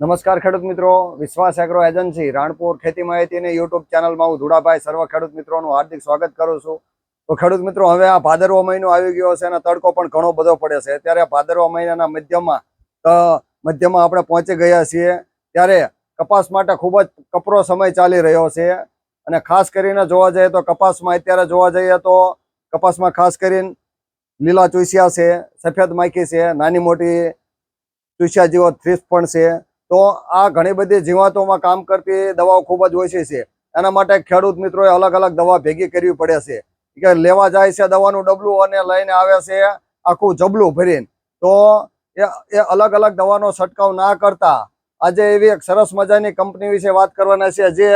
નમસ્કાર ખેડૂત મિત્રો, વિશ્વાસ એગ્રો એજન્સી, રાણપુર ખેતી માહિતીની યુટ્યુબ ચેનલમાં હું ધુડાભાઈ, સર્વ ખેડૂત મિત્રોનું હાર્દિક સ્વાગત કરું છું. તો ખેડૂત મિત્રો, હવે આ ભાદરવો મહિનો આવી ગયો છે અને તડકો પણ ઘણો બધો પડે છે. ત્યારે ભાદરવા મહિનાના મધ્યમાં મધ્યમાં આપણે પહોંચી ગયા છીએ. ત્યારે કપાસ માટે ખૂબ જ કપરો સમય ચાલી રહ્યો છે. અને ખાસ કરીને જોવા જઈએ તો કપાસમાં અત્યારે જોવા જઈએ તો કપાસમાં ખાસ કરીને લીલા ચૂસિયા છે, સફેદ માખી છે, નાની મોટી ચૂસિયા જેવો થ્રીફ પણ છે. તો આ ઘણી બધી જીવાતોમાં કામ કરતી દવાઓ ખૂબ જ ઓછી છે. એના માટે ખેડૂત મિત્રોએ અલગ અલગ દવા ભેગી કરવી પડે છે. કે લેવા જાય છે દવાનું ડબલું અને લઈને આવે છે આખું જબલું ભરીને. તો એ એ અલગ અલગ દવાનો છંટકાવ ના કરતા આજે એવી એક સરસ મજાની કંપની વિશે વાત કરવાના છે જે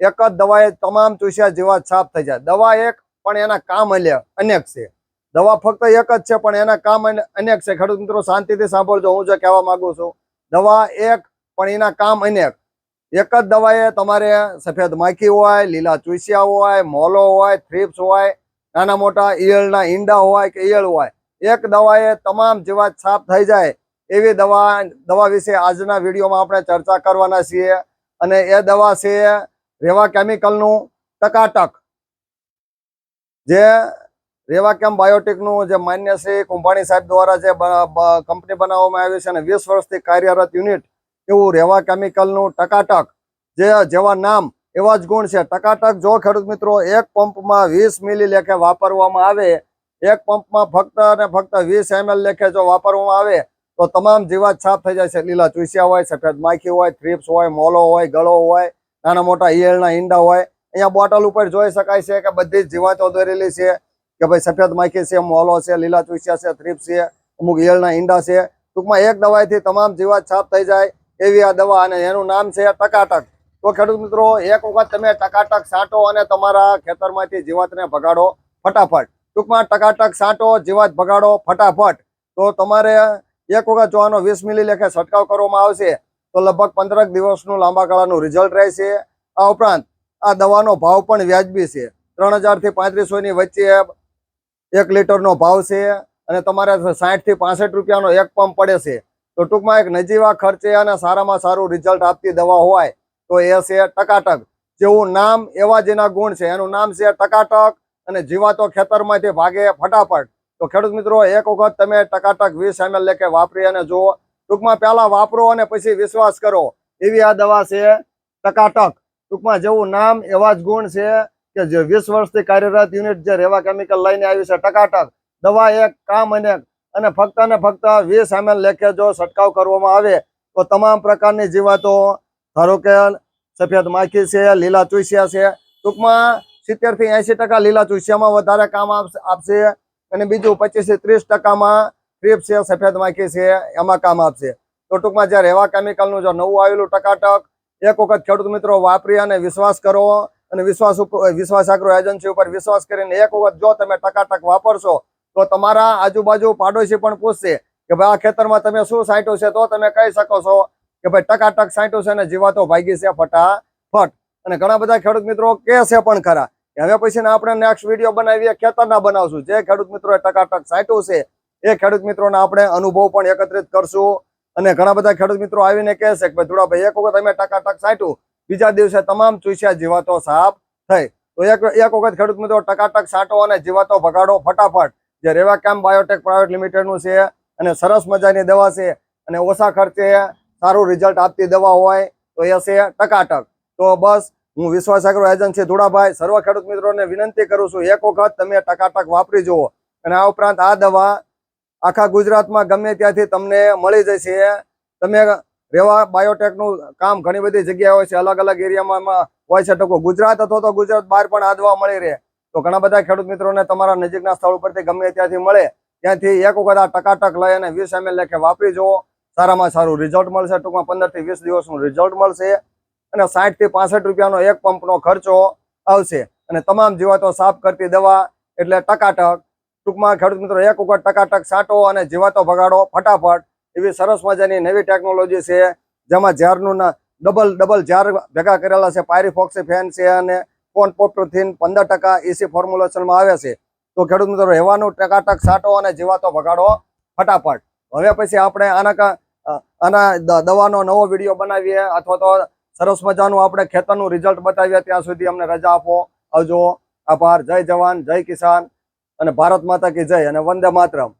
એક જ દવાએ તમામ ચૂસ્યા જીવાત સાફ થઈ જાય. દવા એક, પણ એના કામ અનેક છે. દવા ફક્ત એક જ છે, પણ એના કામ અને- અનેક છે. ખેડૂત મિત્રો, શાંતિથી સાંભળજો. હું જે કહેવા માંગુ છું, દવા એક પણ એના કામ અનેક એક જ દવાએ તમારે સફેદ માખી હોય, લીલા ચૂસિયા હોય, મોલો હોય, થ્રીપ્સ હોય, નાના મોટા ઈયળના ઈંડા હોય કે ઈયળ હોય, એક દવાએ તમામ જીવાત સાફ થઈ જાય એવી દવા દવા વિશે આજના વિડીયોમાં આપણે ચર્ચા કરવાના છીએ. અને એ દવા છે રેવા કેમિકલનું ટકાટક. જે રેવા કેમ બાયોટેકનું જે માન્ય શ્રી કુંભાણી સાહેબ દ્વારા જે કંપની બનાવવામાં આવી છે અને વીસ વર્ષથી કાર્યરત યુનિટ એવું રેવા કેમિકલનું ટકાટક. જે જેવા નામ, એવા જ ગુણ છે. ટકાટક જો ખેડૂત મિત્રો એક પંપમાં વીસ મિલી લેખે વાપરવામાં આવે, એક પંપમાં ફક્ત અને ફક્ત વીસ એમએલ લેખે જો વાપરવામાં આવે, તો તમામ જીવાત સાફ થઈ જાય છે. લીલા ચૂસિયા હોય, સફેદ માખી હોય થ્રીપ્સ હોય, મોલો હોય, ગળો હોય, નાના મોટા ઈયળના ઈંડા હોય. અહીંયા બોટલ ઉપર જોઈ શકાય છે કે બધી જ જીવાતો દોરેલી છે કે ભાઈ સફેદ માખી છે, મોલો છે, લીલા ચૂસિયા છે થ્રીપ્સ છે, અમુક ઈયળના ઈંડા છે. ટૂંકમાં એક દવાઈથી તમામ જીવાત સાફ થઈ જાય. એવી આ દવા અને એનું નામ છે ટકાટક. તો ખેડૂત મિત્રો, એક વખત તમે ટકાટક છાંટો અને તમારા ખેતરમાંથી જીવાતને ભગાડો ફટાફટ. ટૂંકમાં ટકાટક છાંટો જીવાત ભગાડો ફટાફટ. તો તમારે એક વખત જો વીસ મિલી લેખે છંટકાવ કરવામાં આવશે, તો લગભગ પંદરક દિવસનું લાંબા ગાળાનું રિઝલ્ટ રહેશે. આ ઉપરાંત આ દવાનો ભાવ પણ વ્યાજબી છે. ત્રણ હજારથી પાંત્રીસોની વચ્ચે એક લીટરનો ભાવ છે અને તમારે સાહીઠથી પાસઠ રૂપિયાનો એક પંપ પડે છે. તો ટૂંકમાં એક નજીવા ખર્ચે અને સારામાં સારું રિઝલ્ટ આપતી દવા હોય, તો એ છે ટકાટક. જેવું નામ એવા જેના ગુણ છે, એનું નામ છે ટકાટક અને જીવાતો ખેતરમાંથી ભાગે ફટાફટ. તો ખેડૂત મિત્રો, એક વખત તમે ટકાટક વીસ એમએલ લેકે વાપરી અને જુઓ. ટૂંકમાં પહેલા વાપરો અને પછી વિશ્વાસ કરો. એવી આ દવા છે ટકાટક. ટૂંકમાં જેવું નામ એવા જ ગુણ છે કે જે વીસ વર્ષથી કાર્યરત યુનિટ જે રેવા કેમિકલ લઈને આવ્યું છે ટકાટક. દવા એક કામ અને અને ફક્ત ને ફક્ત વીસ એમએલ લેખે જો છંટકાવ કરવામાં આવે, તો તમામ પ્રકારની જીવાતો, ધારો કે સફેદ માખી છે, લીલા ચૂસિયા છે, ટૂંકમાં સિત્તેરથી એસી ટકા લીલા ચૂસિયામાં વધારે કામ આપશે- અને બીજું પચીસથી ત્રીસ ટકામાં ક્રીપ છે, સફેદ માખી છે, એમાં કામ આપશે. તો ટૂંકમાં જ્યારે એવા કેમિકલનું જો નવું આવેલું ટકાટક, એક વખત ખેડૂત મિત્રો વાપરી અને વિશ્વાસ કરો અને વિશ્વાસ ઉપર વિશ્વાસ આગ્રો એજન્સી ઉપર વિશ્વાસ કરીને એક વખત જો તમે ટકાટક વાપરશો તો તમારા આજુબાજુ પાડોશી પણ પૂછશે કે ભાઈ આ ખેતરમાં તમે શું સાંટ્યું છે? તો તમે કહી શકો છો કે ભાઈ ટકાટક સાંટ્યું છે અને જીવાતો ભાગી છે ફટાફટ. અને ઘણા બધા ખેડૂત મિત્રો કે છે પણ ખરા હવે પછી આપણે નેક્સ્ટ વીડિયો બનાવીએ, ખેતરના બનાવશું. જે ખેડૂત મિત્રોએ ટકાટક સાંટ્યું છે, એ ખેડૂત મિત્રોના આપણે અનુભવ પણ એકત્રિત કરશું. અને ઘણા બધા ખેડૂત મિત્રો આવીને કહે છે કે ભાઈ ભાઈ, એક વખત અમે ટકાટક સાંટ્યું બીજા દિવસે તમામ ચૂસ્યા જીવાતો સાફ થઈ. તો એક વખત ખેડૂત મિત્રો ટકાટક સાંટો અને જીવાતો ભગાડો ફટાફટ. જે રેવા કેમ બાયોટેક પ્રાઇવેટ લિમિટેડનું છે અને સરસ મજાની દવા છે અને ઓછા ખર્ચે સારું રિઝલ્ટ આપતી દવા હોય તો એ છે ટકાટક. તો બસ, હું વિશ્વાસ એગ્રો એજન્સી ધુડાભાઈ સર્વ ખેડૂત મિત્રોને વિનંતી કરું છું, એક વખત તમે ટકાટક વાપરી જુઓ. અને આ ઉપરાંત આ દવા આખા ગુજરાતમાં ગમે ત્યાંથી તમને મળી જશે. તમે રેવા બાયોટેકનું કામ ઘણી બધી જગ્યાએ હોય છે અલગ અલગ એરિયામાં હોય છે, ટકો ગુજરાત અથવા તો ગુજરાત બહાર પણ આ દવા મળી રહે. તો ઘણા બધા ખેડૂત મિત્રોને તમારા નજીકના સ્થળ ઉપરથી ગમે ત્યાંથી મળે, ત્યાંથી એક વખત આ ટકાટક લઈ અને વીસ એમએલ લેખે વાપરી જુઓ. સારામાં સારું રિઝલ્ટ મળશે, ટૂંકમાં પંદરથી વીસ દિવસનું રિઝલ્ટ મળશે અને સાઠથી પાસઠ રૂપિયાનો એક પંપનો ખર્ચો આવશે. અને તમામ જીવાતો સાફ કરતી દવા એટલે ટકાટક. ટૂંકમાં ખેડૂત મિત્રો, એક વખત ટકાટક સાટો અને જીવાતો ભગાડો ફટાફટ. એવી સરસ મજાની નવી ટેકનોલોજી છે, જેમાં ઝારનું ડબલ ડબલ ઝાર ભેગા કરેલા છે પાયરીફોક્સી ફેન છે અને કોન પોપ્રોથીન પંદર ટકા એસી ફોર્મ્યુલેશનમાં આવે છે. તો ખેડૂત મિત્રો, રહેવાનું ટકાટક સાટો અને જીવાતો ભગાડો ફટાફટ. હવે પછી આપણે આના આના દવાનો નવો વીડિયો બનાવીએ અથવા તો સરસ મજાનું આપણે ખેતરનું રિઝલ્ટ બતાવીએ ત્યાં સુધી અમને રજા આપો. આવજો. આભાર. જય જવાન. જય કિસાન. અને ભારત માતા કી જય. અને વંદે માતરમ.